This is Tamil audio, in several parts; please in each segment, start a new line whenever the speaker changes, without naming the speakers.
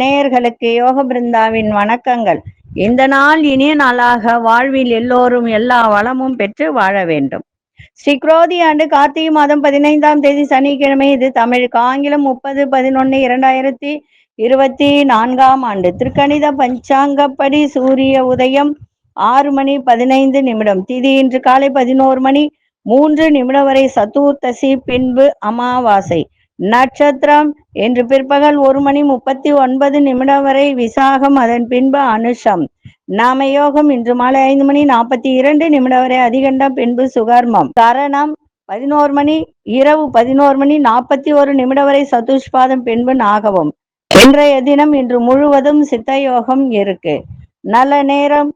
நேயர்களுக்கு யோக பிருந்தாவின் வணக்கங்கள். இந்த நாள் இனிய நாளாக வாழ்வில் எல்லோரும் எல்லா வளமும் பெற்று வாழ வேண்டும். ஸ்ரீ குரோதி ஆண்டு கார்த்திகை மாதம் பதினைந்தாம் தேதி சனிக்கிழமை இது தமிழுக்கு ஆங்கிலம் முப்பது பதினொன்னு இரண்டாயிரத்தி இருபத்தி நான்காம் ஆண்டு. திருக்கணித பஞ்சாங்கப்படி சூரிய உதயம் ஆறு மணி பதினைந்து நிமிடம். திதி இன்று காலை பதினோரு மணி மூன்று நிமிடம் வரை சதுர்த்தசி பின்பு அமாவாசை. நட்சத்திரம் என்று பிற்பகல் ஒரு மணி முப்பத்தி ஒன்பது நிமிடம் வரை விசாகம் அதன் பின்பு அனுஷம். நாம யோகம் இன்று மாலை ஐந்து மணி நாற்பத்தி இரண்டு நிமிடம் வரை அதிகண்டம் பின்பு சுகர்மம். கரணம் பதினோரு மணி இரவு பதினோரு மணி நாற்பத்தி ஒரு நிமிடம் வரை சதுஷ்பாதம் பின்பு நாகவம் இன்றைய தினம் இன்று முழுவதும் சித்த யோகம் இருக்கு. நல்ல நேரம்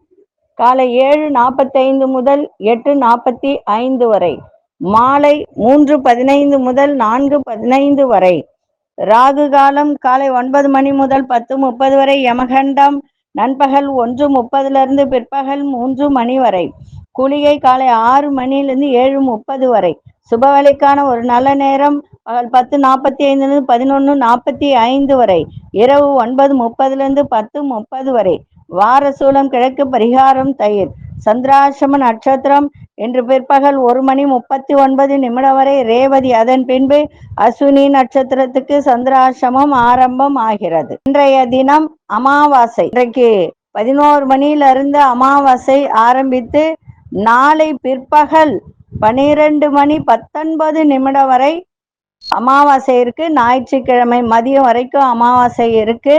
காலை ஏழு நாற்பத்தைந்து முதல் எட்டு நாற்பத்தி ஐந்து வரை மாலை மூன்று பதினைந்து முதல் நான்கு பதினைந்து வரை ராகு காலம் காலை ஒன்பது மணி முதல் பத்து முப்பது வரை யமகண்டம் நண்பகல் ஒன்று முப்பதுலேருந்து பிற்பகல் மூன்று மணி வரை குளிகை காலை ஆறு மணிலிருந்து ஏழு முப்பது வரை சுபவேளைக்கான ஒரு நல்ல நேரம் பகல் பத்து நாற்பத்தி ஐந்துலேருந்து பதினொன்று நாற்பத்தி ஐந்து வரை இரவு ஒன்பது முப்பதுலேருந்து பத்து முப்பது வரை வாரசூலம் கிழக்கு பரிகாரம் தயிர். சந்திராசிரம நட்சத்திரம் இன்று பிற்பகல் ஒரு மணி முப்பத்தி ஒன்பது நிமிடம் வரை ரேவதி அதன் பின்பு அஸ்வினி நட்சத்திரத்துக்கு சந்திராசிரமம் ஆரம்பம் ஆகிறது. இன்றைய தினம் அமாவாசை. இன்றைக்கு பதினோரு மணியிலிருந்து அமாவாசை ஆரம்பித்து நாளை பிற்பகல் பனிரெண்டு மணி பத்தொன்பது நிமிடம் வரை அமாவாசை இருக்கு ஞாயிற்றுக்கிழமை மதியம் வரைக்கும் அமாவாசை இருக்கு.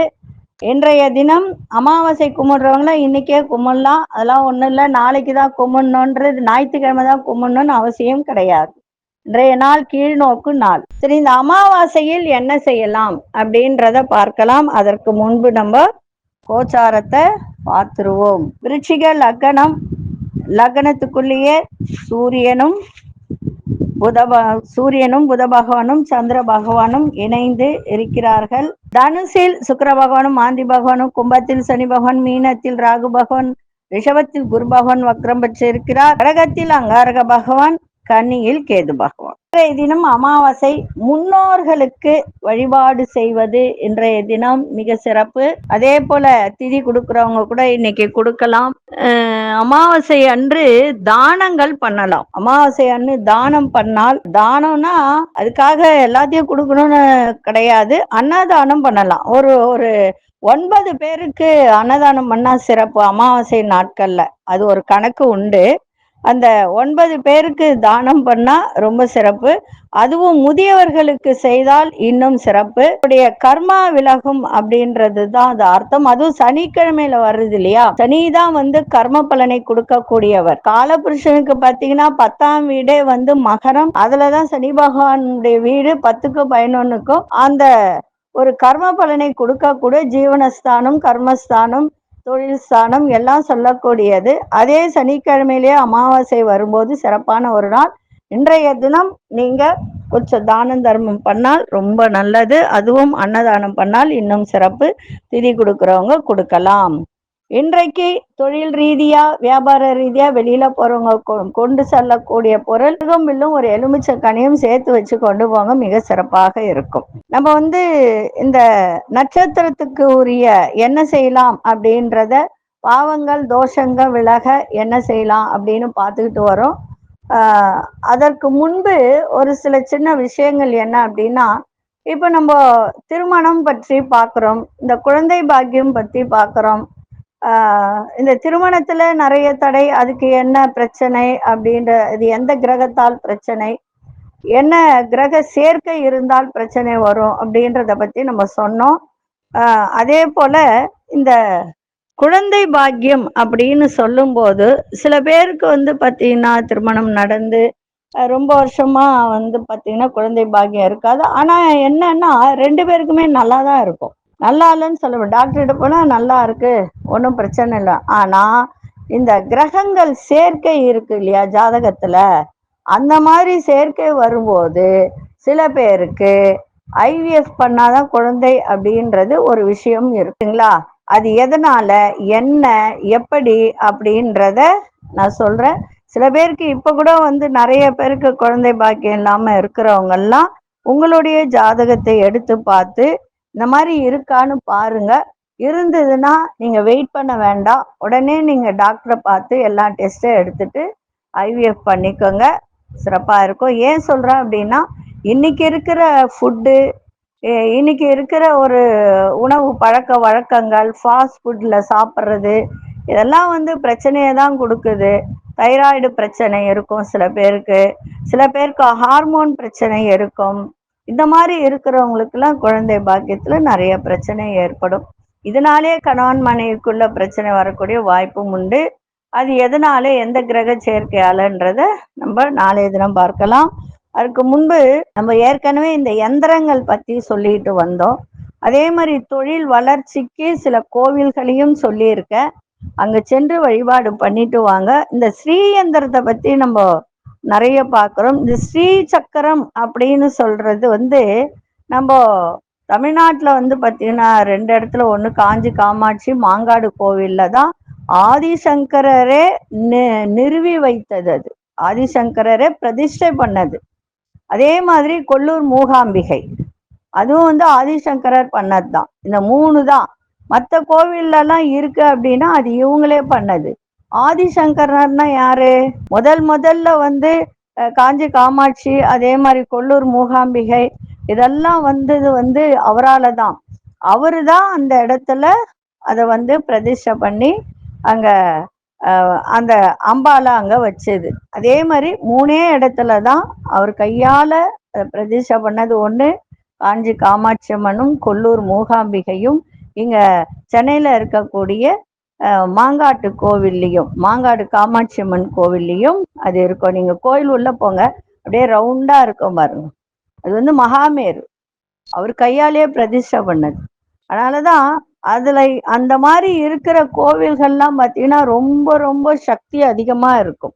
இன்றைய தினம் அமாவாசை கும்பிடுறவங்கள இன்னைக்கே கும்பிடலாம். அதெல்லாம் ஒன்றும் இல்லை. நாளைக்கு தான் கும்பிடணுன்றது ஞாயிற்றுக்கிழமை தான் கும்பிடணும்னு அவசியம் கிடையாது. இன்றைய நாள் கீழ்நோக்கு நாள். சரி இந்த அமாவாசையில் என்ன செய்யலாம் அப்படின்றத பார்க்கலாம். அதற்கு முன்பு நம்ம கோச்சாரத்தை பார்த்துருவோம். விருட்சிக லக்கணம் லக்னத்துக்குள்ளேயே சூரியனும் புத சூரியனும் புத பகவானும் சந்திர பகவானும் இணைந்து இருக்கிறார்கள். தனுசில் சுக்கிர பகவானும் மாந்தி பகவானும் கும்பத்தில் சனி பகவான் மீனத்தில் ராகு பகவான் ரிஷபத்தில் குரு பகவான் வக்ரம் பெற்று இருக்கிறார் கடகத்தில் அங்காரக பகவான் கன்னியில் கேது பகவான். இன்றைய தினம் அமாவாசை முன்னோர்களுக்கு வழிபாடு செய்வது இன்றைய தினம் மிக சிறப்பு. அதே போல திதி கொடுக்கறவங்க கூட இன்னைக்கு கொடுக்கலாம். அமாவாசை அன்று தானங்கள் பண்ணலாம். அமாவாசை அன்று தானம் பண்ணால் தானம்னா அதுக்காக எல்லாத்தையும் கொடுக்கணும்னு கிடையாது. அன்னதானம் பண்ணலாம். ஒரு ஒரு ஒன்பது பேருக்கு அன்னதானம் பண்ணா சிறப்பு அமாவாசை நாட்கள்ல. அது ஒரு கணக்கு உண்டு. அந்த ஒன்பது பேருக்கு தானம் பண்ணா ரொம்ப சிறப்பு. அதுவும் முதியவர்களுக்கு செய்தால் இன்னும் சிறப்பு. உடைய கர்மா விலகும் அப்படின்றது தான் அது அர்த்தம். அதுவும் சனிக்கிழமையில வருது இல்லையா? சனி தான் வந்து கர்ம பலனை கொடுக்கக்கூடியவர். காலபுருஷனுக்கு பாத்தீங்கன்னா பத்தாம் வீடே வந்து மகரம். அதுலதான் சனி பகவானுடைய வீடு பத்துக்கும் பதினொன்னுக்கும் அந்த ஒரு கர்ம பலனை கொடுக்கக்கூடிய ஜீவனஸ்தானம் கர்மஸ்தானம் தொழில் ஸ்தானம் எல்லாம் சொல்லக்கூடியது. அதே சனிக்கிழமையிலேயே அமாவாசை வரும்போது சிறப்பான ஒரு நாள். இன்றைய தினம் நீங்க கொஞ்சம் தானம் தர்மம் பண்ணால் ரொம்ப நல்லது. அதுவும் அன்னதானம் பண்ணால் இன்னும் சிறப்பு. திதி கொடுக்குறவங்க கொடுக்கலாம். இன்றைக்கு தொழில் ரீதியா வியாபார ரீதியா வெளியில போறவங்க கொ- கொண்டு செல்லக்கூடிய பொருள் இல்லும் ஒரு எலுமிச்சக்கனியும் சேர்த்து வச்சு கொண்டு போங்க மிக சிறப்பாக இருக்கும். நம்ம வந்து இந்த நட்சத்திரத்துக்கு உரிய என்ன செய்யலாம் அப்படின்றத பாவங்கள் தோஷங்கள் விலக என்ன செய்யலாம் அப்படின்னு பார்த்துக்கிட்டு வரோம். அதற்கு முன்பு ஒரு சில சின்ன விஷயங்கள் என்ன அப்படின்னா இப்போ நம்ம திருமணம் பற்றி பார்க்குறோம் இந்த குழந்தை பாக்கியம் பற்றி பார்க்குறோம் இந்த திருமணத்துல நிறைய தடை அதுக்கு என்ன பிரச்சனை அப்படின்ற இது எந்த கிரகத்தால் பிரச்சனை? என்ன கிரக சேர்க்கை இருந்தால் பிரச்சனை வரும் அப்படின்றத பத்தி நம்ம சொன்னோம். ஆஹ் அதே போல இந்த குழந்தை பாக்கியம் அப்படின்னு சொல்லும்போது சில பேருக்கு வந்து பார்த்தீங்கன்னா திருமணம் நடந்து ரொம்ப வருஷமா வந்து பார்த்தீங்கன்னா குழந்தை பாக்கியம் இருக்காது. ஆனா என்னன்னா ரெண்டு பேருக்குமே நல்லா தான் இருக்கும். நல்லா இல்லைன்னு சொல்லுவேன் டாக்டர்கிட்ட போனா நல்லா இருக்கு. ஒன்றும் பிரச்சனை இல்லை. ஆனால் இந்த கிரகங்கள் சேர்க்கை இருக்கு இல்லையா ஜாதகத்தில்? அந்த மாதிரி சேர்க்கை வரும்போது சில பேருக்கு ஐவிஎஃப் பண்ணாதான் குழந்தை அப்படின்றது ஒரு விஷயம் இருக்குங்களா? அது எதனால என்ன எப்படி அப்படின்றத நான் சொல்றேன். சில பேருக்கு இப்ப கூட வந்து நிறைய பேருக்கு குழந்தை பாக்கியம் இல்லாம இருக்கிறவங்க எல்லாம் உங்களுடைய ஜாதகத்தை எடுத்து பார்த்து இந்த மாதிரி இருக்கான்னு பாருங்க. இருந்ததுன்னா நீங்க வெயிட் பண்ண வேண்டாம். உடனே நீங்க டாக்டரை பார்த்து எல்லா டெஸ்ட்டும் எடுத்துட்டு ஐவிஎஃப் பண்ணிக்கோங்க. சிறப்பா இருக்கும். ஏன் சொல்றேன் அப்படின்னா இன்னைக்கு இருக்கிற ஃபுட்டு இன்னைக்கு இருக்கிற ஒரு உணவு பழக்க வழக்கங்கள் ஃபாஸ்ட் ஃபுட்ல சாப்பிட்றது இதெல்லாம் வந்து பிரச்சனையை தான் கொடுக்குது. தைராய்டு பிரச்சனை இருக்கும் சில பேருக்கு. சில பேருக்கு ஹார்மோன் பிரச்சனை இருக்கும். இந்த மாதிரி இருக்கிறவங்களுக்குலாம் குழந்தை பாக்கியத்தில் நிறைய பிரச்சனை ஏற்படும். இதனாலே கணவன் மனைவிக்குள்ள பிரச்சனை வரக்கூடிய வாய்ப்பும் உண்டு. அது எதனால எந்த கிரக சேர்க்கையாலன்றத நம்ம நாளைய தினம் பார்க்கலாம். அதுக்கு முன்பு நம்ம ஏற்கனவே இந்த எந்திரங்கள் பத்தி சொல்லிட்டு வந்தோம். அதே மாதிரி தொழில் வளர்ச்சிக்கு சில கோவில்களையும் சொல்லியிருக்க. அங்க சென்று வழிபாடு பண்ணிட்டு வாங்க. இந்த ஸ்ரீ எந்திரத்தை பத்தி நம்ம நிறைய பார்க்குறோம். இந்த ஸ்ரீ சக்கரம் அப்படின்னு சொல்றது வந்து நம்ம தமிழ்நாட்டில் வந்து பார்த்தீங்கன்னா ரெண்டு இடத்துல ஒன்று காஞ்சி காமாட்சி மாங்காடு கோவிலில் தான் ஆதிசங்கரரே நிறுவி வைத்தது அது. ஆதிசங்கரரே பிரதிஷ்டை பண்ணது. அதே மாதிரி கொல்லூர் மூகாம்பிகை. அதுவும் வந்து ஆதிசங்கரர் பண்ணது தான் இந்த மூணு தான். மற்ற கோவில்லலாம் இருக்கு அப்படின்னா அது இவங்களே பண்ணது. ஆதிசங்கரர்னா யாரு? முதல் முதல்ல வந்து காஞ்சி காமாட்சி அதே மாதிரி கொல்லூர் மூகாம்பிகை இதெல்லாம் வந்தது வந்து அவரால தான் அவரு தான் அந்த இடத்துல அதை வந்து பிரதிஷ்டை பண்ணி அங்க அந்த அம்பால அங்க வச்சது. அதே மாதிரி மூணே இடத்துல தான் அவர் கையால பிரதிஷ்டை பண்ணது ஒண்ணு காஞ்சி காமாட்சி அம்மனும் கொல்லூர் மூகாம்பிகையும் இங்க சென்னையில இருக்கக்கூடிய மாங்காட்டு கோவில்லையும் மாங்காடு காமாட்சி அம்மன் கோவில்லையும் அது இருக்கும். நீங்க கோயில் உள்ள போங்க அப்படியே ரவுண்டா இருக்கும் பாருங்க. அது வந்து மகாமேரு. அவர் கையாலேயே பிரதிஷ்டை பண்ணது. அதனாலதான் அதுல அந்த மாதிரி இருக்கிற கோவில்கள்லாம் பார்த்தீங்கன்னா ரொம்ப ரொம்ப சக்தி அதிகமா இருக்கும்.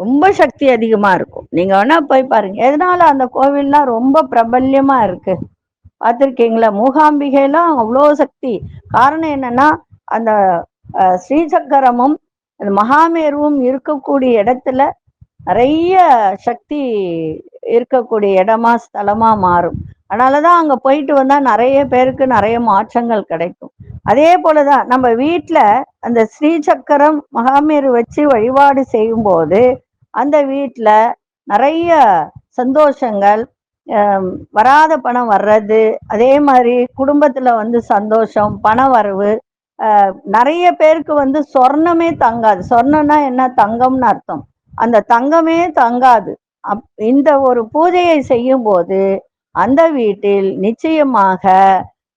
ரொம்ப சக்தி அதிகமா இருக்கும். நீங்க வேணா போய் பாருங்க. எதனால அந்த கோவில்லாம் ரொம்ப பிரபல்யமா இருக்கு? பார்த்துருக்கீங்களா மூகாம்பிகைலாம் அவ்வளோ சக்தி. காரணம் என்னன்னா அந்த ஸ்ரீசக்கரமும் அந்த மகாமேருவும் இருக்கக்கூடிய இடத்துல நிறைய சக்தி இருக்கக்கூடிய இடமா ஸ்தலமா மாறும். அதனாலதான் அங்க போயிட்டு வந்தா நிறைய பேருக்கு நிறைய மாற்றங்கள் கிடைக்கும். அதே போலதான் நம்ம வீட்டுல அந்த ஸ்ரீசக்கரம் மகாமேரு வச்சு வழிபாடு செய்யும்போது அந்த வீட்டுல நிறைய சந்தோஷங்கள் வராத பணம் வர்றது அதே மாதிரி குடும்பத்துல வந்து சந்தோஷம் பண வரவு நிறைய பேருக்கு வந்து சொர்ணமே தங்காது. சொர்ணம்னா என்ன? தங்கம்னு அர்த்தம். அந்த தங்கமே தங்காது. அப் இந்த ஒரு பூஜையை செய்யும் போது அந்த வீட்டில் நிச்சயமாக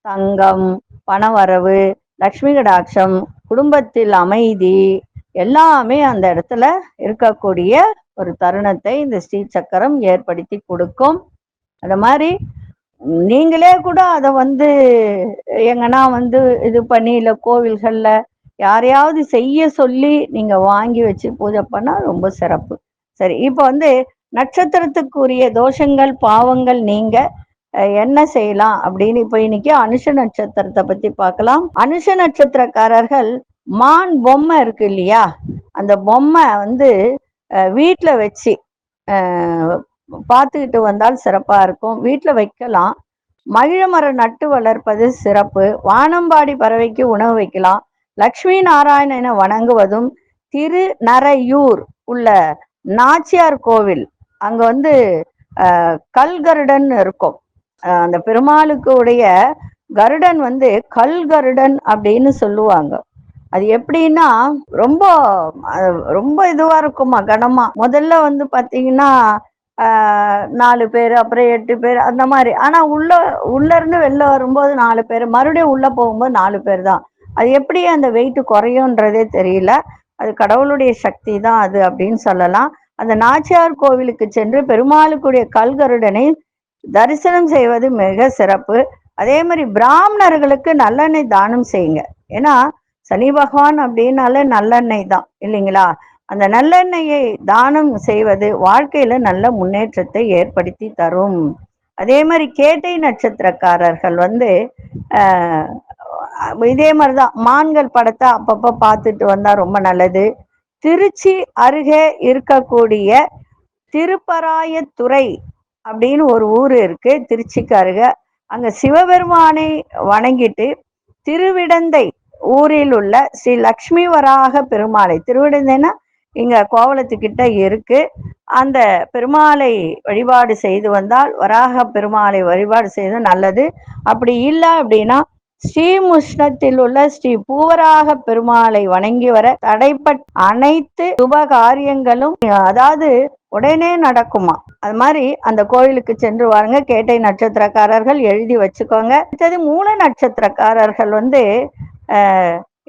தங்கம் பணவரவு லக்ஷ்மி கடாட்சம் குடும்பத்தில் அமைதி எல்லாமே அந்த இடத்துல இருக்கக்கூடிய ஒரு தருணத்தை இந்த ஸ்ரீ சக்கரம் ஏற்படுத்தி கொடுக்கும். அந்த மாதிரி நீங்களே கூட அதை வந்து எங்கன்னா வந்து இது பண்ணி இல்லை கோவில்கள்ல யாரையாவது செய்ய சொல்லி நீங்க வாங்கி வச்சு பூஜை பண்ணா ரொம்ப சிறப்பு. சரி இப்போ வந்து நட்சத்திரத்துக்குரிய தோஷங்கள் பாவங்கள் நீங்க என்ன செய்யலாம் அப்படின்னு இப்போ இன்னைக்கு அனுஷ நட்சத்திரத்தை பத்தி பார்க்கலாம். அனுஷ நட்சத்திரக்காரர்கள் மான் பொம்மை இருக்கு இல்லையா? அந்த பொம்மை வந்து வீட்டில் வச்சு பார்த்துக்கிட்டு வந்தால் சிறப்பாக இருக்கும். வீட்டில் வைக்கலாம். மகிழ மரம் நட்டு வளர்ப்பது சிறப்பு. வானம்பாடி பறவைக்கு உணவு வைக்கலாம். லக்ஷ்மி நாராயணனை வணங்குவதும் திருநரையூர் உள்ள நாச்சியார் கோவில். அங்க வந்து கல்கருடன் இருக்கும். அந்த பெருமாளுக்கு உடைய கருடன் வந்து கல்கருடன் அப்படின்னு சொல்லுவாங்க. அது எப்படின்னா ரொம்ப ரொம்ப இதுவா இருக்குமா கனமா. முதல்ல வந்து பாத்தீங்கன்னா நாலு பேர் அப்புறம் எட்டு பேர் அந்த மாதிரி. ஆனா உள்ள உள்ள இருந்து வெளில வரும்போது நாலு பேர் மறுபடியும் உள்ள போகும்போது நாலு பேர் தான். அது எப்படி அந்த வெயிட் குறையும்ன்றதே தெரியல. அது கடவுளுடைய சக்தி தான் அது அப்படின்னு சொல்லலாம். அந்த நாச்சியார் கோவிலுக்கு சென்று பெருமாளுக்குடைய கல்கருடனை தரிசனம் செய்வது மிக சிறப்பு. அதே மாதிரி பிராமணர்களுக்கு நல்லெண்ணெய் தானம் செய்யுங்க. ஏன்னா சனி பகவான் அப்படின்னாலே நல்லெண்ணெய் தான் இல்லைங்களா? அந்த நல்லெண்ணெயை தானம் செய்வது வாழ்க்கையில நல்ல முன்னேற்றத்தை ஏற்படுத்தி தரும். அதே மாதிரி கேட்டை நட்சத்திரக்காரர்கள் வந்து இதே மாதிரிதான். மான்கள் படத்தை அப்பப்போ பார்த்துட்டு வந்தா ரொம்ப நல்லது. திருச்சி அருகே இருக்கக்கூடிய திருப்பராயத்துறை அப்படின்னு ஒரு ஊர் இருக்கு திருச்சிக்கு அருகே. அங்க சிவபெருமானை வணங்கிட்டு திருவிடந்தை ஊரில் உள்ள ஸ்ரீ லக்ஷ்மி வராக பெருமாளை திருவிடந்தைன்னா இங்க கோவலத்துக்கிட்ட இருக்கு. அந்த பெருமாளை வழிபாடு செய்து வந்தால் வராக பெருமாளை வழிபாடு செய்து நல்லது. அப்படி இல்லை அப்படின்னா ஸ்ரீமுஷ்ணத்தில் உள்ள ஸ்ரீ பூவராக பெருமாளை வணங்கி வர தடைப்பட் அனைத்து சுப காரியங்களும் அதாவது உடனே நடக்குமா? அது மாதிரி அந்த கோயிலுக்கு சென்று வாருங்க. கேட்டை நட்சத்திரக்காரர்கள் எழுதி வச்சுக்கோங்க. அடுத்தது மூல நட்சத்திரக்காரர்கள் வந்து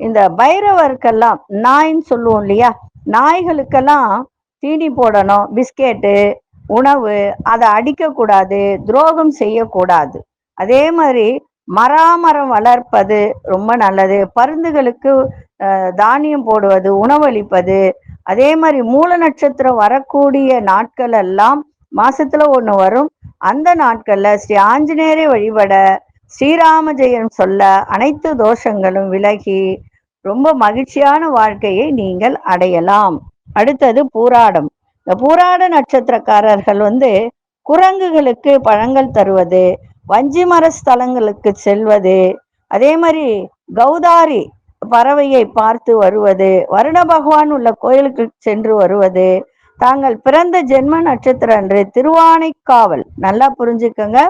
இந்த பைரவருக்கெல்லாம் நாயின்னு சொல்லுவோம் இல்லையா? நாய்களுக்கெல்லாம் தீனி போடணும் பிஸ்கெட்டு உணவு அதை அடிக்கக்கூடாது துரோகம் செய்யக்கூடாது. அதே மாதிரி மராமரம் வளர்ப்பது ரொம்ப நல்லது. பருந்துகளுக்கு தானியம் போடுவது உணவளிப்பது. அதே மாதிரி மூல நட்சத்திரம் வரக்கூடிய நாட்கள் எல்லாம் மாசத்துல ஒண்ணு வரும். அந்த நாட்கள்ல ஸ்ரீ ஆஞ்சநேயரை வழிபட ஸ்ரீராம ஜெயம் சொல்ல அனைத்து தோஷங்களும் விலகி ரொம்ப மகிழ்ச்சியான வாழ்க்கையை நீங்கள் அடையலாம். அடுத்தது பூராடம். இந்த பூராட நட்சத்திரக்காரர்கள் வந்து குரங்குகளுக்கு பழங்கள் தருவது வஞ்சிமர ஸ்தலங்களுக்கு செல்வது அதே மாதிரி கௌதாரி பறவையை பார்த்து வருவது வருண பகவான் உள்ள கோயிலுக்கு சென்று வருவது தாங்கள் பிறந்த ஜென்ம நட்சத்திரம் அன்று திருவானைக்காவல் நல்லா புரிஞ்சுக்கோங்க.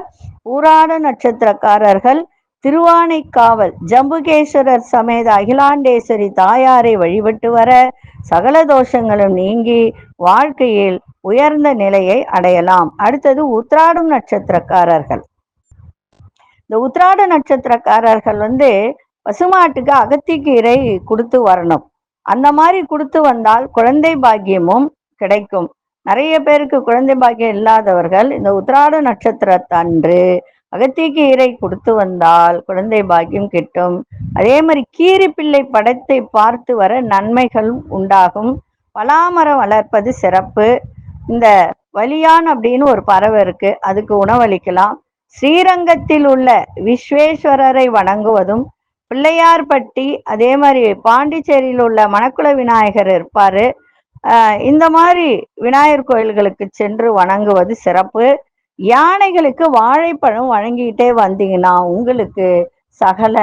ஊராட நட்சத்திரக்காரர்கள் திருவானைக்காவல் ஜம்புகேஸ்வரர் சமேத அகிலாண்டேஸ்வரி தாயாரை வழிபட்டு வர சகல தோஷங்களும் நீங்கி வாழ்க்கையில் உயர்ந்த நிலையை அடையலாம். அடுத்தது உத்ராடும் நட்சத்திரக்காரர்கள். இந்த உத்ராட நட்சத்திரக்காரர்கள் வந்து பசுமாட்டுக்கு அகத்திக்கீரை கொடுத்து வரணும். அந்த மாதிரி கொடுத்து வந்தால் குழந்தை பாக்கியமும் கிடைக்கும். நிறைய பேருக்கு குழந்தை பாக்கியம் இல்லாதவர்கள் இந்த உத்ராட நட்சத்திரத்தன்று அகத்திக்கீரை கொடுத்து வந்தால் குழந்தை பாக்கியம் கிட்டும். அதே மாதிரி கீரி பிள்ளை படத்தை பார்த்து வர நன்மைகளும் உண்டாகும். பலாமரம் வளர்ப்பது சிறப்பு. இந்த வலியான் அப்படின்னு ஒரு பறவை இருக்கு. அதுக்கு உணவளிக்கலாம். ஸ்ரீரங்கத்தில் உள்ள விஸ்வேஸ்வரரை வணங்குவதும் பிள்ளையார்பட்டி அதே மாதிரி பாண்டிச்சேரியில் உள்ள மணக்குள விநாயகர் இருப்பாரு. இந்த மாதிரி விநாயகர் கோயில்களுக்கு சென்று வணங்குவது சிறப்பு. யானைகளுக்கு வாழைப்பழம் வழங்கிட்டே வந்தீங்கன்னா உங்களுக்கு சகல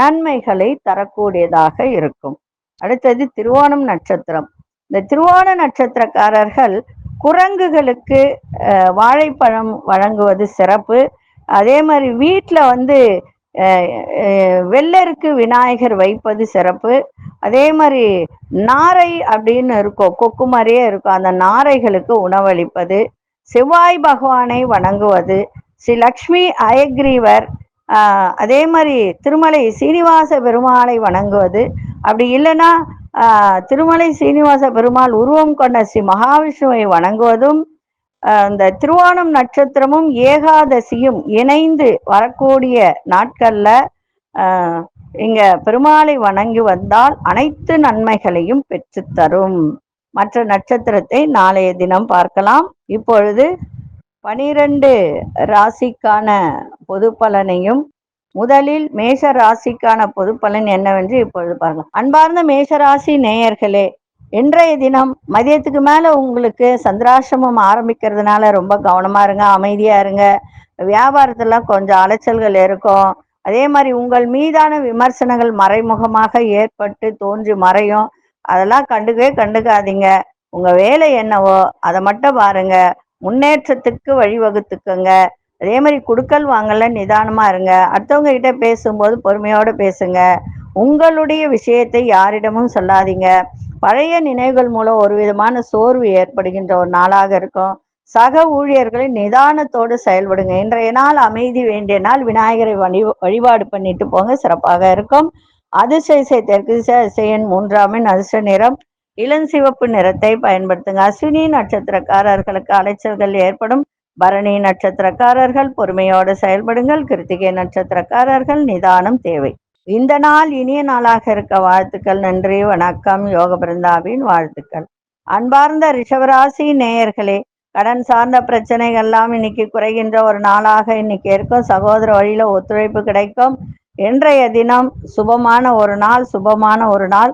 நன்மைகளை தரக்கூடியதாக இருக்கும். அடுத்தது திருவோணம் நட்சத்திரம். இந்த திருவோண நட்சத்திரக்காரர்கள் குரங்குகளுக்கு வாழைப்பழம் வழங்குவது சிறப்பு. அதே மாதிரி வீட்டில் வந்து வெள்ளருக்கு விநாயகர் வைப்பது சிறப்பு. அதே மாதிரி நாரை அப்படின்னு இருக்கும் கொக்கு மாதிரியே இருக்கும். அந்த நாரைகளுக்கு உணவளிப்பது. செவ்வாய் பகவானை வணங்குவது. ஸ்ரீ லக்ஷ்மி அயக்ரீவர் அதே மாதிரி திருமலை சீனிவாச பெருமாளை வணங்குவது. அப்படி இல்லைன்னா திருமலை சீனிவாச பெருமாள் உருவம் கொண்ட ஸ்ரீ மகாவிஷ்ணுவை வணங்குவதும் இந்த திருவோணம் நட்சத்திரமும் ஏகாதசியும் இணைந்து வரக்கூடிய நாட்கள்ல இங்க பெருமாளை வணங்கி வந்தால் அனைத்து நன்மைகளையும் பெற்று தரும். மற்ற நட்சத்திரத்தை நாளைய தினம் பார்க்கலாம். இப்பொழுது பனிரெண்டு ராசிக்கான பொது பலனையும் முதலில் மேஷ ராசிக்கான பொது பலன் என்னவென்று இப்பொழுது பார்க்கலாம். அன்பார்ந்த மேஷ ராசி நேயர்களே இன்றைய தினம் மதியத்துக்கு மேல உங்களுக்கு சந்திராசிரமம் ஆரம்பிக்கிறதுனால ரொம்ப கவனமா இருங்க அமைதியா இருங்க. வியாபாரத்துல கொஞ்சம் அலைச்சல்கள் இருக்கும். அதே மாதிரி உங்கள் மீதான விமர்சனங்கள் மறைமுகமாக ஏற்பட்டு தோன்றி மறையும். அதெல்லாம் கண்டுக்கவே கண்டுக்காதீங்க. உங்க வேலை என்னவோ அதை மட்டும் பாருங்க. முன்னேற்றத்துக்கு வழிவகுத்துக்குங்க. அதே மாதிரி குடுக்கல் வாங்கல நிதானமா இருங்க. அடுத்தவங்க கிட்ட பேசும்போது பொறுமையோட பேசுங்க. உங்களுடைய விஷயத்தை யாரிடமும் சொல்லாதீங்க. பழைய நினைவுகள் மூலம் ஒரு விதமான சோர்வு ஏற்படுகின்ற ஒரு நாளாக இருக்கும். சக ஊழியர்களை நிதானத்தோடு செயல்படுங்க. இன்றைய நாள் அமைதி வேண்டிய நாள் விநாயகரை வழி வழிபாடு பண்ணிட்டு போங்க. சிறப்பாக இருக்கும். அதிசய தெற்கு திசையன் மூன்றாமின் அதிர்ஷ்ட நிறம். இளஞ்சிவப்பு நிறத்தை பயன்படுத்துங்க. அஸ்வினி நட்சத்திரக்காரர்களுக்கு அலைச்சல்கள் ஏற்படும். பரணி நட்சத்திரக்காரர்கள் பொறுமையோடு செயல்படுங்கள். கிருத்திகை நட்சத்திரக்காரர்கள் நிதானம் தேவை. இந்த நாள் இனிய நாளாக இருக்க வாழ்த்துக்கள் நன்றி வணக்கம் யோக பிருந்தாவின் வாழ்த்துக்கள். அன்பார்ந்த ரிஷவராசி நேயர்களே கடன் சார்ந்த பிரச்சனைகள் எல்லாம் இன்னைக்கு குறைகின்ற ஒரு நாளாக இன்னைக்கு இருக்கும். சகோதர வழியில ஒத்துழைப்பு கிடைக்கும். இன்றைய தினம் சுபமான ஒரு நாள் சுபமான ஒரு நாள்.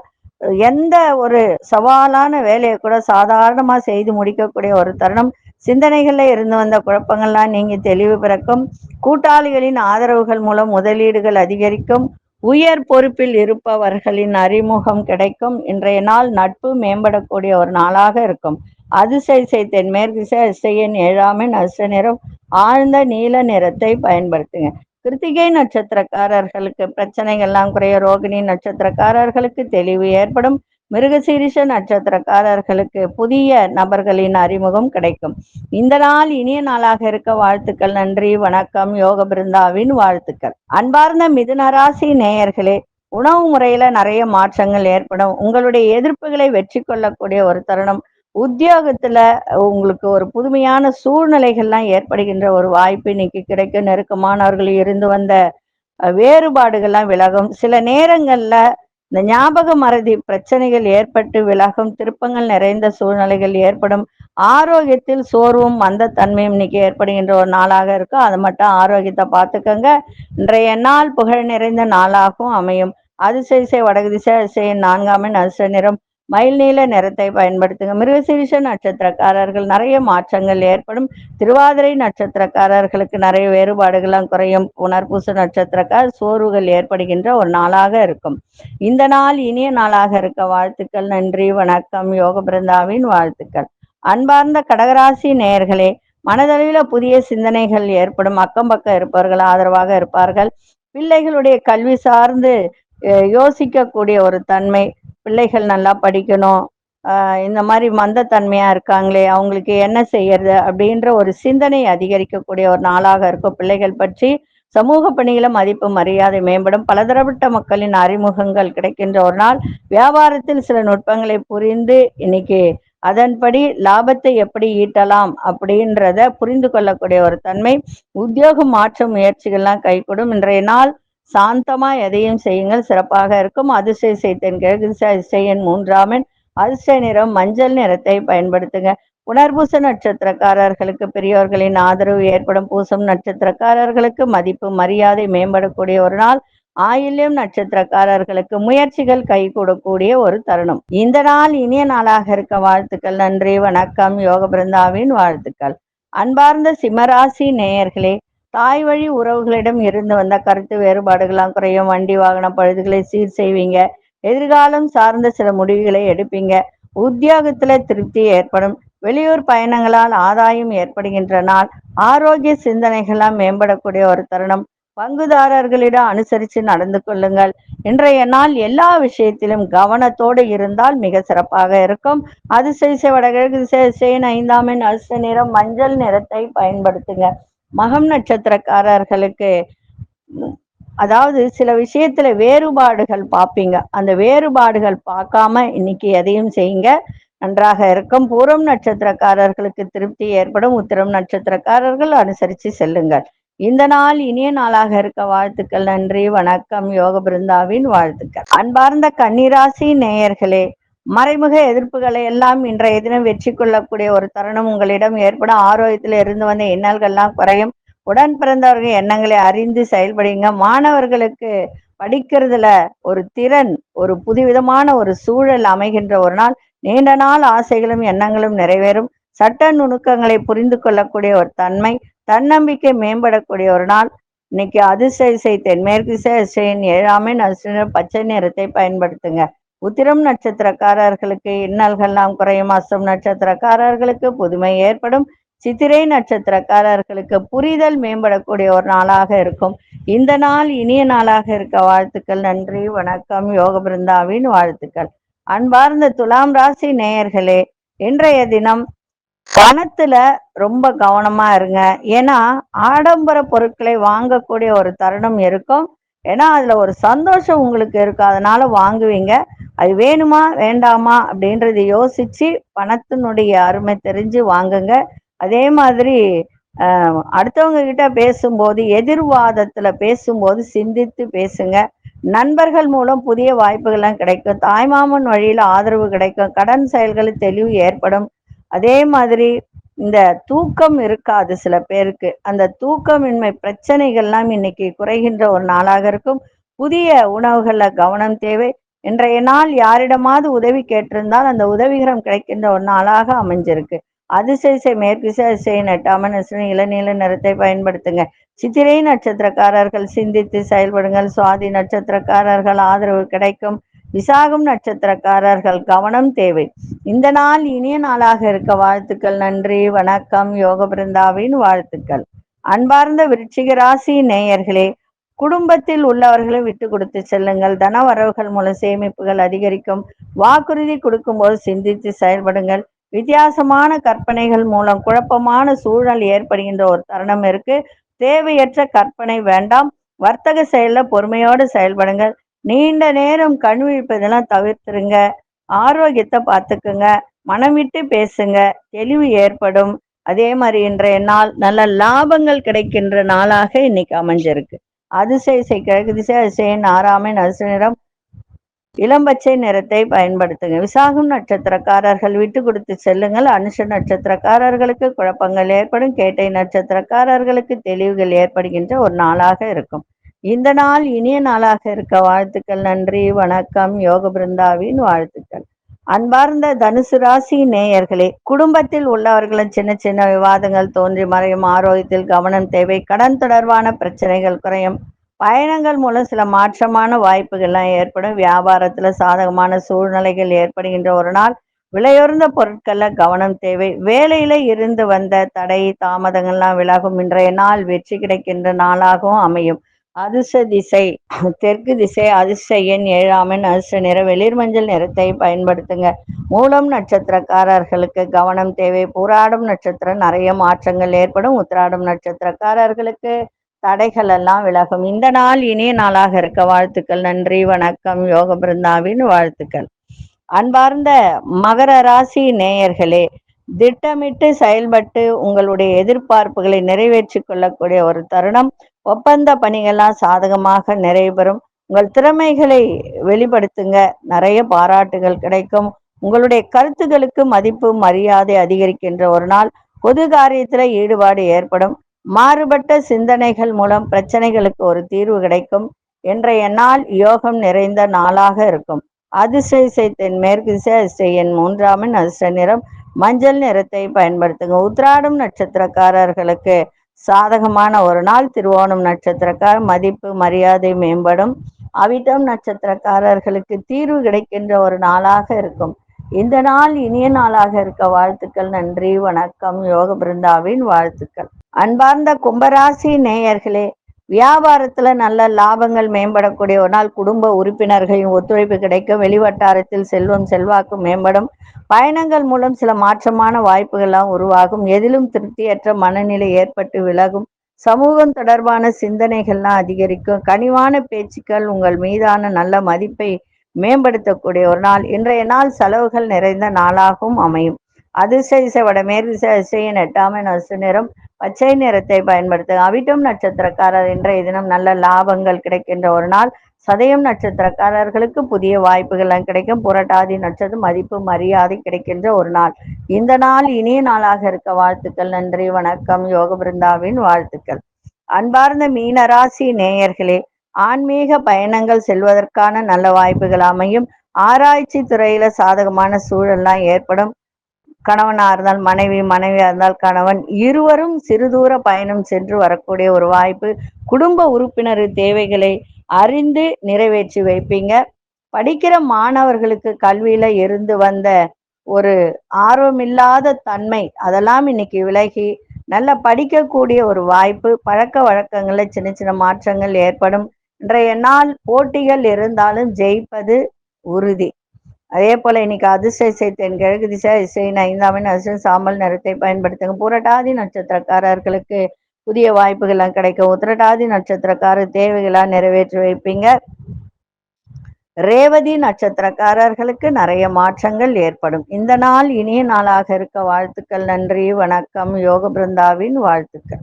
எந்த ஒரு சவாலான வேலையை கூட சாதாரணமா செய்து முடிக்கக்கூடிய ஒரு தருணம். சிந்தனைகளில் இருந்து வந்த குழப்பங்கள்லாம் நீங்கி தெளிவு பிறக்கும். கூட்டாளிகளின் ஆதரவுகள் மூலம் முதலீடுகள் அதிகரிக்கும். உயர் பொறுப்பில் இருப்பவர்களின் அறிமுகம் கிடைக்கும். இன்றைய நாள் நட்பு மேம்படக்கூடிய ஒரு நாளாக இருக்கும். அதிசய தென்மேற்கு திசை அதிசயன் ஏழாமின் அச நிறம். ஆழ்ந்த நீல நிறத்தை பயன்படுத்துங்க. கிருத்திகை நட்சத்திரக்காரர்களுக்கு பிரச்சனைகள்லாம் குறைய ரோகிணி நட்சத்திரக்காரர்களுக்கு தெளிவு ஏற்படும். மிருகசீரிஷ நட்சத்திரக்காரர்களுக்கு புதிய நபர்களின் அறிமுகம் கிடைக்கும். இந்த நாள் இனிய நாளாக இருக்க வாழ்த்துக்கள் நன்றி வணக்கம் யோக பிருந்தாவின் வாழ்த்துக்கள். அன்பார்ந்த மிதுனராசி நேயர்களே உணவு முறையில நிறைய மாற்றங்கள் ஏற்படும். உங்களுடைய எதிர்ப்புகளை வெற்றி கொள்ளக்கூடிய ஒரு தருணம். உத்தியோகத்துல உங்களுக்கு ஒரு புதுமையான சூழ்நிலைகள்லாம் ஏற்படுகின்ற ஒரு வாய்ப்பு இன்னைக்கு கிடைக்கும். நெருக்கமானவர்கள் இருந்து வந்த வேறுபாடுகள்லாம் விலகும். சில நேரங்கள்ல இந்த ஞாபக மறதி பிரச்சனைகள் ஏற்பட்டு விலகும் திருப்பங்கள் நிறைந்த சூழ்நிலைகள் ஏற்படும் ஆரோக்கியத்தில் சோர்வும் மந்தத்தன்மையும் இன்னைக்கு ஏற்படுகின்ற ஒரு நாளாக இருக்கும் அது மட்டும் ஆரோக்கியத்தை பார்த்துக்கோங்க. இன்றைய நாள் புகழ் நிறைந்த நாளாகவும் அமையும். அதிசய வடகு திசை அதிசய நான்காமின் அதிர்ஷ்ட நிறம். மயில் நீல நிறத்தை பயன்படுத்துங்க. மிருகசீரிஷ நட்சத்திரக்காரர்கள் நிறைய மாற்றங்கள் ஏற்படும். திருவாதிரை நட்சத்திரக்காரர்களுக்கு நிறைய வேறுபாடுகள்லாம் குறையும். புனர்பூச நட்சத்திரக்கார் சோர்வுகள் ஏற்படுகின்ற ஒரு நாளாக இருக்கும். இந்த நாள் இனிய நாளாக இருக்க வாழ்த்துக்கள் நன்றி வணக்கம் யோக பிருந்தாவின் வாழ்த்துக்கள். அன்பார்ந்த கடகராசி நேயர்களே மனதளவில் புதிய சிந்தனைகள் ஏற்படும். அக்கம் பக்கம் இருப்பவர்கள் ஆதரவாக இருப்பார்கள். பிள்ளைகளுடைய கல்வி சார்ந்து யோசிக்கக்கூடிய ஒரு தன்மை பிள்ளைகள் நல்லா படிக்கணும். இந்த மாதிரி மந்தத்தன்மையா இருக்காங்களே அவங்களுக்கு என்ன செய்யறது அப்படின்ற ஒரு சிந்தனை அதிகரிக்கக்கூடிய ஒரு நாளாக இருக்கும். பிள்ளைகள் பற்றி சமூக பணிகளை மதிப்பு மரியாதை மேம்படும். பலதரப்பட்ட மக்களின் அறிமுகங்கள் கிடைக்கின்ற ஒரு நாள். வியாபாரத்தில் சில நுட்பங்களை புரிந்து இன்னைக்கு அதன்படி லாபத்தை எப்படி ஈட்டலாம் அப்படின்றத புரிந்து கொள்ளக்கூடிய ஒரு தன்மை. உத்தியோக மாற்ற முயற்சிகள்லாம் கைகூடும். இன்றைய நாள் சாந்தமா எதையும் செய்யுங்கள். சிறப்பாக இருக்கும். அதிசய சைத்தன் கிழக்கு திசை அதிசயன் மூன்றாமன். அதிர்ஷ்ட நிறம் மஞ்சள் நிறத்தை பயன்படுத்துங்க. புனர்பூச நட்சத்திரக்காரர்களுக்கு பெரியோர்களின் ஆதரவு ஏற்படும். பூசம் நட்சத்திரக்காரர்களுக்கு மதிப்பு மரியாதை மேம்படக்கூடிய ஒரு நாள். ஆயில்யம் நட்சத்திரக்காரர்களுக்கு முயற்சிகள் கை கூடக்கூடிய ஒரு தருணம். இந்த நாள் இனிய நாளாக இருக்க வாழ்த்துக்கள். நன்றி வணக்கம். யோக பிருந்தாவின் வாழ்த்துக்கள். அன்பார்ந்த சிம்மராசி நேயர்களே தாய் வழி உறவுகளிடம் இருந்து வந்த கருத்து வேறுபாடுகளாம் குறையும். வண்டி வாகன பழுதுகளை சீர் செய்வீங்க. எதிர்காலம் சார்ந்த சில முடிவுகளை எடுப்பீங்க. உத்தியோகத்துல திருப்தி ஏற்படும். வெளியூர் பயணங்களால் ஆதாயம் ஏற்படுகின்ற நாள். ஆரோக்கிய சிந்தனைகளாம் மேம்படக்கூடிய ஒரு தருணம். பங்குதாரர்களிடம் அனுசரித்து நடந்து கொள்ளுங்கள். இன்றைய நாள் எல்லா விஷயத்திலும் கவனத்தோடு இருந்தால் மிக சிறப்பாக இருக்கும். அதிசய வடகிழக்கு திசை திசையின் ஐந்தாமின் எண் நிறம் மஞ்சள் நிறத்தை பயன்படுத்துங்க. மகம் நட்சத்திரக்காரர்களுக்கு அதாவது சில விஷயத்துல வேறுபாடுகள் பார்ப்பீங்க. அந்த வேறுபாடுகள் பார்க்காம இன்னைக்கு எதையும் செய்யுங்க. நன்றாக இருக்கும். பூரம் நட்சத்திரக்காரர்களுக்கு திருப்தி ஏற்படும். உத்திரம் நட்சத்திரக்காரர்கள் அனுசரித்து செல்லுங்கள். இந்த நாள் இனிய நாளாக இருக்க வாழ்த்துக்கள். நன்றி வணக்கம். யோக பிருந்தாவின் வாழ்த்துக்கள். அன்பார்ந்த கன்னிராசி நேயர்களே மறைமுக எதிர்ப்புகளை எல்லாம் இன்றைய தினம் வெற்றி கொள்ளக்கூடிய ஒரு தருணம் உங்களிடம் ஏற்படும் ஆரோக்கியத்தில் இருந்து வந்த இன்னல்கள்லாம் குறையும். உடன் பிறந்தவர்கள் எண்ணங்களை அறிந்து செயல்படுங்க. மாணவர்களுக்கு படிக்கிறதுல ஒரு திறன் ஒரு புதுவிதமான ஒரு சூழல் அமைகின்ற ஒரு நாள். நீண்ட நாள் ஆசைகளும் எண்ணங்களும் நிறைவேறும். சட்ட நுணுக்கங்களை புரிந்து கொள்ளக்கூடிய ஒரு தன்மை தன்னம்பிக்கை மேம்படக்கூடிய ஒரு நாள். இன்னைக்கு அதிசய தென்மேற்கு திசை அதிசயின் ஏழாமை பச்சை நிறத்தை பயன்படுத்துங்க. உத்திரம் நட்சத்திரக்காரர்களுக்கு இன்னல்கள்லாம் குறையும். அஸ்தம் நட்சத்திரக்காரர்களுக்கு புதுமை ஏற்படும். சித்திரை நட்சத்திரக்காரர்களுக்கு புரிதல் மேம்படக்கூடிய ஒரு நாளாக இருக்கும். இந்த நாள் இனிய நாளாக இருக்க வாழ்த்துக்கள். நன்றி வணக்கம். யோக பிருந்தாவின் வாழ்த்துக்கள். அன்பார்ந்த துலாம் ராசி நேயர்களே இன்றைய தினம் பணத்துல ரொம்ப கவனமா இருங்க. ஏன்னா ஆடம்பர பொருட்களை வாங்கக்கூடிய ஒரு தருணம் இருக்கும். ஏன்னா அதில் ஒரு சந்தோஷம் உங்களுக்கு இருக்கும் அதனால வாங்குவீங்க. அது வேணுமா வேண்டாமா அப்படின்றத யோசிச்சு பணத்தினுடைய அருமை தெரிஞ்சு வாங்குங்க. அதே மாதிரி அடுத்தவங்க கிட்ட பேசும்போது எதிர்வாதத்துல பேசும்போது சிந்தித்து பேசுங்க. நண்பர்கள் மூலம் புதிய வாய்ப்புகள்லாம் கிடைக்கும். தாய்மாமன் வழியில ஆதரவு கிடைக்கும். கடன் செயல்களில் தெளிவு ஏற்படும். அதே மாதிரி இந்த தூக்கம் இருக்காது சில பேருக்கு. அந்த தூக்கமின்மை பிரச்சனைகள்லாம் இன்னைக்கு குறைகின்ற ஒரு நாளாக இருக்கும். புதிய உணவுகள்ல கவனம் தேவை. இன்றைய நாள் யாரிடமாவது உதவி கேட்டிருந்தால் அந்த உதவிகரம் கிடைக்கின்ற ஒரு நாளாக அமைஞ்சிருக்கு. அதிசயசை மேற்கிசை அதிசய நெட்டாமன் இளநீல நிறத்தை பயன்படுத்துங்க. சித்திரை நட்சத்திரக்காரர்கள் சிந்தித்து செயல்படுங்கள். சுவாதி நட்சத்திரக்காரர்கள் ஆதரவு கிடைக்கும். விசாகம் நட்சத்திரக்காரர்கள் கவனம் தேவை. இந்த நாள் இனிய நாளாக இருக்க வாழ்த்துக்கள் நன்றி வணக்கம் யோக பிருந்தாவின் வாழ்த்துக்கள். அன்பார்ந்த விருட்சிக ராசி நேயர்களே குடும்பத்தில் உள்ளவர்களை விட்டு கொடுத்து செல்லுங்கள். தன வரவுகள் மூலம் சேமிப்புகள் அதிகரிக்கும். வாக்குறுதி கொடுக்கும்போது சிந்தித்து செயல்படுங்கள். வித்தியாசமான கற்பனைகள் மூலம் குழப்பமான சூழல் ஏற்படுகின்ற ஒரு தருணம் இருக்கு. தேவையற்ற கற்பனை வேண்டாம். வர்த்தக செயலில் பொறுமையோடு செயல்படுங்கள். நீண்ட நேரம் கண் விழிப்பதெல்லாம் தவிர்த்துருங்க. ஆரோக்கியத்தை பார்த்துக்குங்க. மனம் விட்டு பேசுங்க. தெளிவு ஏற்படும். அதே மாதிரி இன்றைய நாள் நல்ல லாபங்கள் கிடைக்கின்ற நாளாக இன்னைக்கு அமைஞ்சிருக்கு. அதிசய கிழக்கு திசை அதிசயன் ஆறாமை நரசு நிறம் இளம்பச்சை நிறத்தை பயன்படுத்துங்க. விசாகம் நட்சத்திரக்காரர்கள் விட்டு கொடுத்து செல்லுங்கள். அனுஷ நட்சத்திரக்காரர்களுக்கு குழப்பங்கள் ஏற்படும். கேட்டை நட்சத்திரக்காரர்களுக்கு தெளிவுகள் ஏற்படுகின்ற ஒரு நாளாக இருக்கும். இந்த நாள் இனிய நாளாக இருக்க வாழ்த்துக்கள் நன்றி வணக்கம் யோக பிருந்தாவின் வாழ்த்துக்கள். அன்பார்ந்த தனுசு ராசி நேயர்களே குடும்பத்தில் உள்ளவர்களும் சின்ன சின்ன விவாதங்கள் தோன்றி மறையும் ஆரோக்கியத்தில் கவனம் தேவை கடன் தொடர்பான பிரச்சனைகள் குறையும் பயணங்கள் மூலம் சில மாற்றமான வாய்ப்புகள்லாம் ஏற்படும் வியாபாரத்துல சாதகமான சூழ்நிலைகள் ஏற்படுகின்ற ஒரு நாள் விலையுறந்த பொருட்கள்ல கவனம் தேவை வேலையில இருந்து வந்த தடை தாமதங்கள்லாம் விலகும் இன்றைய நாள் வெற்றி கிடைக்கின்ற நாளாகவும் அமையும். அதிர்ஷ திசை தெற்கு திசை அதிர்ஷ்ட எண் ஏழாமன் அதிர்ஷ்ட நிற வெளிர் மஞ்சள் நிறத்தை பயன்படுத்துங்க. மூலம் நட்சத்திரக்காரர்களுக்கு கவனம் தேவை. பூராடம் நட்சத்திரம் நிறைய மாற்றங்கள் ஏற்படும். உத்திராடம் நட்சத்திரக்காரர்களுக்கு தடைகள் எல்லாம் விலகும். இந்த நாள் இனிய நாளாக இருக்க வாழ்த்துக்கள். நன்றி வணக்கம். யோக பிருந்தாவின் வாழ்த்துக்கள். அன்பார்ந்த மகர ராசி நேயர்களே திட்டமிட்டு செயல்பட்டு உங்களுடைய எதிர்பார்ப்புகளை நிறைவேற்றி கொள்ளக்கூடிய ஒரு தருணம். ஒப்பந்த பணிகள்லாம் சாதகமாக நிறைவேறும் உங்கள் திறமைகளை வெளிப்படுத்துங்க. நிறைய பாராட்டுகள் கிடைக்கும். உங்களுடைய கருத்துக்களுக்கு மதிப்பு மரியாதை அதிகரிக்கின்ற ஒரு நாள் பொது காரியத்துல ஈடுபாடு ஏற்படும். மாறுபட்ட சிந்தனைகள் மூலம் பிரச்சனைகளுக்கு ஒரு தீர்வு கிடைக்கும். இன்றைய நாள் யோகம் நிறைந்த நாளாக இருக்கும். அதிசய தென் மேற்கு திசை அதிசயன் மூன்றாமின் அதிர்ஷ்ட நிறம் மஞ்சள் நிறத்தை பயன்படுத்துங்க. உத்ராடம் நட்சத்திரக்காரர்களுக்கு சாதகமான ஒரு நாள். திருவோணம் நட்சத்திரக்கார் மதிப்பு மரியாதை மேம்படும். அவிட்டம் நட்சத்திரக்காரர்களுக்கு தீர்வு கிடைக்கின்ற ஒரு நாளாக இருக்கும். இந்த நாள் இனிய நாளாக இருக்க வாழ்த்துக்கள் நன்றி வணக்கம். யோக பிருந்தாவின் வாழ்த்துக்கள். அன்பார்ந்த கும்பராசி நேயர்களே வியாபாரத்துல நல்ல லாபங்கள் மேம்படக்கூடிய ஒரு நாள் குடும்ப உறுப்பினர்களின் ஒத்துழைப்பு கிடைக்கும் வெளிவட்டாரத்தில் செல்வம் செல்வாக்கு மேம்படும். பயணங்கள் மூலம் சில மாற்றமான வாய்ப்புகள்லாம் உருவாகும். எதிலும் திருப்தியற்ற மனநிலை ஏற்பட்டு விலகும். சமூகம் தொடர்பான சிந்தனைகள்லாம் அதிகரிக்கும். கனிவான பேச்சுக்கள் உங்கள் மீதான நல்ல மதிப்பை மேம்படுத்தக்கூடிய ஒரு நாள். இன்றைய நாள் செலவுகள் நிறைந்த நாளாகவும் அமையும். அதிர்ஷ்ட வடமேற்கு திசை இசையின் எட்டாமை நசு நிறம். பச்சை நிறத்தை பயன்படுத்து அவிட்டம் நட்சத்திரக்காரர் இன்றைய தினம் நல்ல லாபங்கள் கிடைக்கின்ற ஒரு நாள். சதயம் நட்சத்திரக்காரர்களுக்கு புதிய வாய்ப்புகள்லாம் கிடைக்கும். புரட்டாதி நட்சத்திரம் மதிப்பு மரியாதை கிடைக்கின்ற ஒரு நாள். இந்த நாள் இனிய நாளாக இருக்க வாழ்த்துக்கள் நன்றி வணக்கம். யோக பிருந்தாவின் வாழ்த்துக்கள். அன்பார்ந்த மீனராசி நேயர்களே ஆன்மீக பயணங்கள் செல்வதற்கான நல்ல வாய்ப்புகள் அமையும். ஆராய்ச்சி துறையில சாதகமான சூழல்லாம் ஏற்படும். கணவனா இருந்தால் மனைவி மனைவியா இருந்தால் கணவன். இருவரும் சிறுதூர பயணம் சென்று வரக்கூடிய ஒரு வாய்ப்பு. குடும்ப உறுப்பினர் தேவைகளை அறிந்து நிறைவேற்றி வைப்பீங்க. படிக்கிற மாணவர்களுக்கு கல்வியில இருந்து வந்த ஒரு ஆர்வமில்லாத தன்மை அதெல்லாம் இன்னைக்கு விலகி நல்ல படிக்கக்கூடிய ஒரு வாய்ப்பு. பழக்க வழக்கங்களில் சின்ன சின்ன மாற்றங்கள் ஏற்படும். இன்றைய நாள் போட்டிகள் இருந்தாலும் ஜெயிப்பது உறுதி. அதே போல இன்னைக்கு அதிசய தென் கிழக்கு திசை இசையின் ஐந்தாமின் அதிர்ஷ்டம் சாம்பல் நிறத்தை பயன்படுத்துங்க. புரட்டாதி நட்சத்திரக்காரர்களுக்கு புதிய வாய்ப்புகள்லாம் கிடைக்கும் உத்திரட்டாதி நட்சத்திரக்காரர் தேவைகளா நிறைவேற்றி வைப்பீங்க. ரேவதி நட்சத்திரக்காரர்களுக்கு நிறைய மாற்றங்கள் ஏற்படும். இந்த நாள் இனிய நாளாக இருக்க வாழ்த்துக்கள். நன்றி வணக்கம். யோக பிருந்தாவின் வாழ்த்துக்கள்.